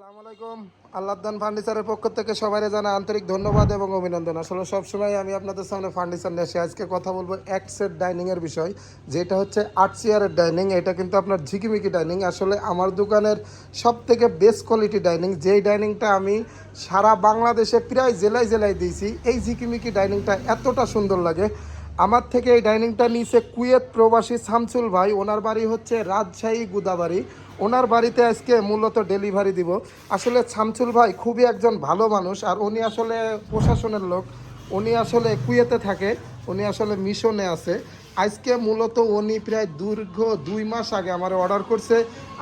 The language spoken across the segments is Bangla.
আসসালামু আলাইকুম। আল্লাহদান ফার্নিচারের পক্ষ থেকে সবাই জানা আন্তরিক ধন্যবাদ এবং অভিনন্দন। আসলে সবসময় আমি আপনাদের সামনে ফার্নিচার নিয়ে আসি। আজকে কথা বলব এক সেট ডাইনিংয়ের বিষয়, যেটা হচ্ছে আট চেয়ারের ডাইনিং এটা কিন্তু আপনার ঝিকিমিকি ডাইনিং আসলে আমার দোকানের সব থেকে বেস্ট কোয়ালিটি ডাইনিং যেই ডাইনিংটা আমি সারা বাংলাদেশে প্রায় জেলায় জেলায় দিয়েছি, এই ঝিকিমিকি ডাইনিংটা এতটা সুন্দর লাগে। আমার থেকে এই ডাইনিংটা নিয়েছে কুয়েত প্রবাসী শামসুল ভাই। ওনার বাড়ি হচ্ছে রাজশাহী গুদাবাড়ি। ওনার বাড়িতে আজকে মূলত ডেলিভারি দিব। আসলে শামসুল ভাই খুবই একজন ভালো মানুষ আর উনি আসলে প্রশাসনের লোক। উনি আসলে কুয়েতে থাকে। উনি আসলে মিশনে আছে। আজকে মূলত উনি প্রায় দীর্ঘ দুই মাস আগে আমার অর্ডার করছে।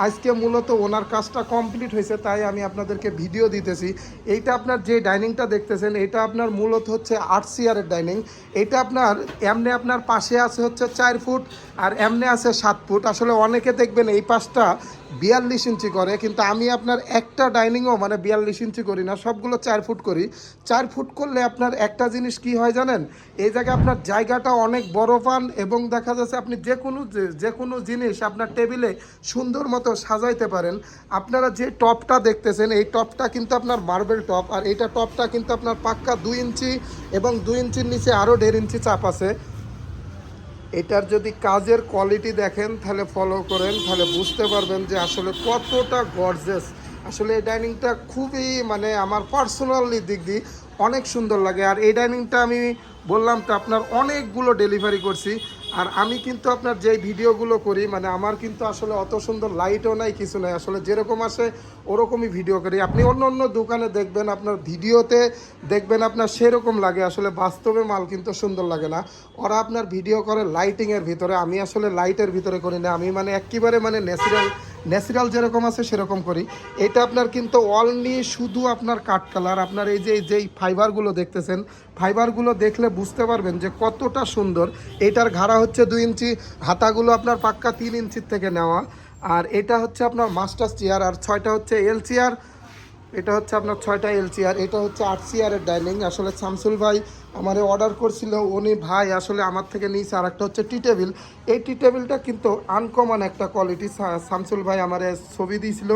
আজকে মূলত ওনার কাজটা কমপ্লিট হয়েছে, তাই আমি আপনাদেরকে ভিডিও দিতেছি। এইটা আপনার যে ডাইনিংটা দেখতেছেন এটা আপনার মূলত হচ্ছে আট চেয়ারের ডাইনিং এটা আপনার, এমনি আপনার পাশে আছে হচ্ছে চার ফুট আর এমনি আছে সাত ফুট। আসলে অনেকে দেখবেন এই পাশটা বিয়াল্লিশ ইঞ্চি করে, কিন্তু আমি আপনার একটা ডাইনিংও মানে বিয়াল্লিশ ইঞ্চি করি না, সবগুলো চার ফুট করি। চার ফুট করলে আপনার একটা জিনিস কি হয় জানেন? এই জায়গায় আপনার জায়গাটা অনেক বড় পান এবং দেখা যাচ্ছে আপনি যে কোনো যে- কোনো জিনিস আপনার টেবিলে সুন্দর মতো সাজাইতে পারেন। আপনারা যে টপটা দেখতেছেন, এই টপটা কিন্তু আপনার মার্বেল টপ, আর এইটা টপটা কিন্তু আপনার পাক্কা দুই ইঞ্চি এবং দুই ইঞ্চির নিচে আরও দেড় ইঞ্চি চাপ আছে। এটার যদি কাজের কোয়ালিটি দেখেন, তাহলে ফলো করেন, তাহলে বুঝতে পারবেন যে আসলে কতটা গর্জেস আসলে এই ডাইনিংটা খুবই মানে আমার পার্সোনালি দিক দিয়ে অনেক সুন্দর লাগে। আর এই ডাইনিংটা আমি বললাম তো আপনার অনেকগুলো ডেলিভারি করছি। আর আমি কিন্তু আপনার যেই ভিডিওগুলো করি মানে আমার কিন্তু আসলে অত সুন্দর লাইটও নাই, কিছু নাই। আসলে যেরকম আসে, ওরকমই ভিডিও করি। আপনি অন্য অন্য দোকানে দেখবেন, আপনার ভিডিওতে দেখবেন, আপনার সেরকম লাগে। আসলে বাস্তবে মাল কিন্তু সুন্দর লাগে না। ওরা আপনার ভিডিও করে লাইটিংয়ের ভিতরে। আমি আসলে লাইটের ভিতরে করি না। আমি মানে একেবারে মানে ন্যাচারাল ন্যাচারাল যেরকম আছে সেরকম করি। এটা আপনার কিন্তু অল নিয়ে শুধু আপনার কাঠ কালার। আপনার এই যে, যেই ফাইবারগুলো দেখতেছেন ফাইবারগুলো দেখলে বুঝতে পারবেন যে কতটা সুন্দর। এটার ঘাড়া হচ্ছে দুই ইঞ্চি, হাতাগুলো আপনার পাক্কা তিন ইঞ্চির থেকে নেওয়া। আর এটা হচ্ছে আপনার মাস্টার চেয়ার আর ছয়টা হচ্ছে এল চেয়ার এটা হচ্ছে আপনার ছয়টা এল চেয়ার এটা হচ্ছে আট চেয়ারের ডাইনিং আসলে শামসুল ভাই আমারে অর্ডার করছিল, উনি, ভাই, আসলে আমার থেকে নিয়েছে আর একটা হচ্ছে টি টেবিল এই টি টেবিলটা কিন্তু আনকমন একটা কোয়ালিটি শামসুল ভাই আমারে ছবি দিয়েছিল,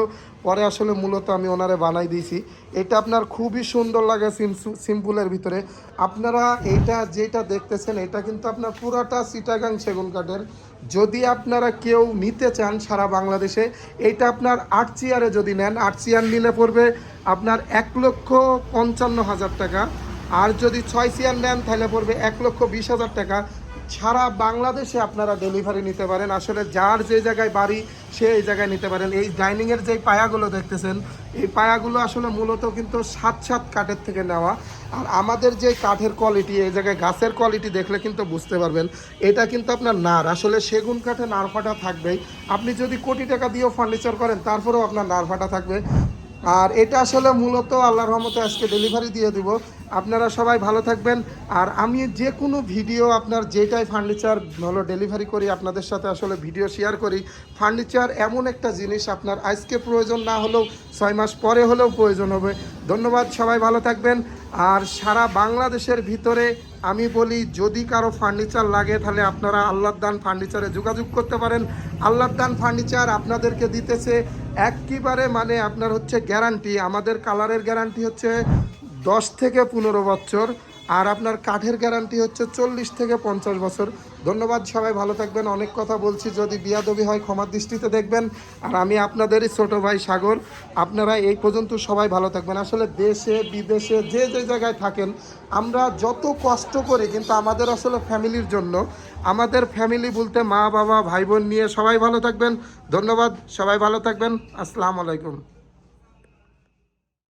পরে আসলে মূলত আমি ওনারে বানাই দিয়েছি। এটা আপনার খুবই সুন্দর লাগে সিম্পলের ভিতরে। আপনারা এইটা যেটা দেখতেছেন, এটা কিন্তু আপনার পুরাটা সিটাগাং সেগুন কাঠের। যদি আপনারা কেউ নিতে চান সারা বাংলাদেশে এইটা আপনার আট চেয়ারে যদি নেন, আট চেয়ার নিলে পড়বে আপনার এক লক্ষ পঞ্চান্ন হাজার টাকা। আর যদি ছয় চেয়ার নেন, তাহলে পড়বে এক লক্ষ বিশ হাজার টাকা। সারা বাংলাদেশে আপনারা ডেলিভারি নিতে পারেন। আসলে যার যে জায়গায় বাড়ি, সে এই জায়গায় নিতে পারেন। এই ডাইনিংয়ের যে পায়াগুলো দেখতেছেন, এই পায়াগুলো আসলে মূলত কিন্তু সাত সাত কাঠের থেকে নেওয়া। আর আমাদের যে কাঠের কোয়ালিটি এই জায়গায় গাছের কোয়ালিটি দেখলে কিন্তু বুঝতে পারবেন, এটা কিন্তু আপনার নার। আসলে সেগুন কাঠে নার ফাটা থাকবেই। আপনি যদি কোটি টাকা দিয়েও ফার্নিচার করেন, তারপরেও আপনার নার ফাটা থাকবে। আর এটা আসলে মূলত আল্লাহর রহমতে আজকে ডেলিভারি দিয়ে দিব। আপনারা সবাই ভালো থাকবেন। আর আমি যে কোনো ভিডিও আপনার যেটাই ফার্নিচার হলো ডেলিভারি করি, আপনাদের সাথে আসলে ভিডিও শেয়ার করি ফার্নিচার এমন একটা জিনিস আপনার আজকে প্রয়োজন না হলেও ছয় মাস পরে হলেও প্রয়োজন হবে। ধন্যবাদ, সবাই ভালো থাকবেন। আর সারা বাংলাদেশের ভিতরে আমি বলি, যদি কারও ফার্নিচার লাগে, তাহলে আপনারা আল্লাহ দান ফার্নিচারে যোগাযোগ করতে পারেন। আল্লাহ দান ফার্নিচার আপনাদেরকে দিতেছে একেবারে মানে আপনার হচ্ছে গ্যারান্টি আমাদের কালারের গ্যারান্টি হচ্ছে দশ থেকে পনেরো বছর, আর আপনার কাঠের গ্যারান্টি হচ্ছে চল্লিশ থেকে পঞ্চাশ বছর। ধন্যবাদ সবাই, ভালো থাকবেন। অনেক কথা বলছি, যদি বিয়াদবি হয় ক্ষমার দৃষ্টিতে দেখবেন। আর আমি আপনাদেরই ছোট ভাই সাগর, আপনারা এই পর্যন্ত সবাই ভালো থাকবেন। আসলে দেশে, বিদেশে যে যে জায়গায় থাকেন, আমরা যত কষ্ট করি, কিন্তু আমাদের আসলে ফ্যামিলির জন্য, আমাদের ফ্যামিলি বলতে মা, বাবা, ভাই, বোন নিয়ে সবাই ভালো থাকবেন। ধন্যবাদ, সবাই ভালো থাকবেন। আসসালামু আলাইকুম।